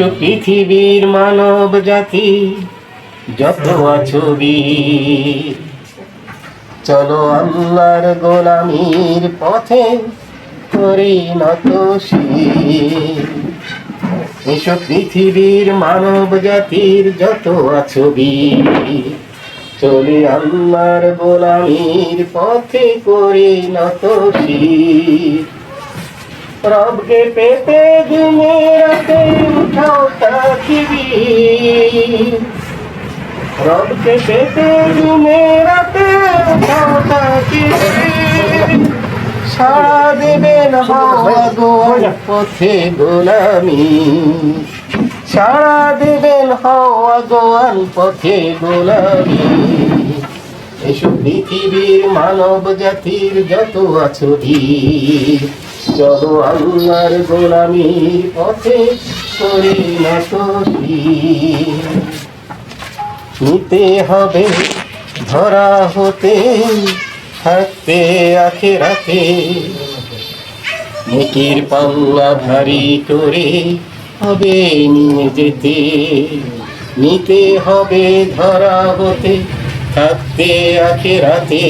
এসো পৃথিবীর মানব জাতি। যত আছো বীর। চলো আল্লাহর গোলামির পথে করি নত শির। এসো পৃথিবীর মানব জাতির যত আছো বীর। চলে আল্লাহর গোলামির পথে করি নত শির। রবকে পেতে দিনে রাতে রবকে পেতে দিনে রাতে সারা দেবেন পথে গোলামি। সারা দেবেন হওয়া গোয়াল পথে গোলামি। এসো পৃথিবীর মানব জাতির যত আছো চলো আল্লাহর গোলামির পথে করে না তো নিতে হবে, ধরা হতে, থাকতে আখে রাতে মুখের পাল্লা ভারী করে হবে নিয়ে যেতে। নিতে হবে, ধরা হতে, থাকতে আখে রাতে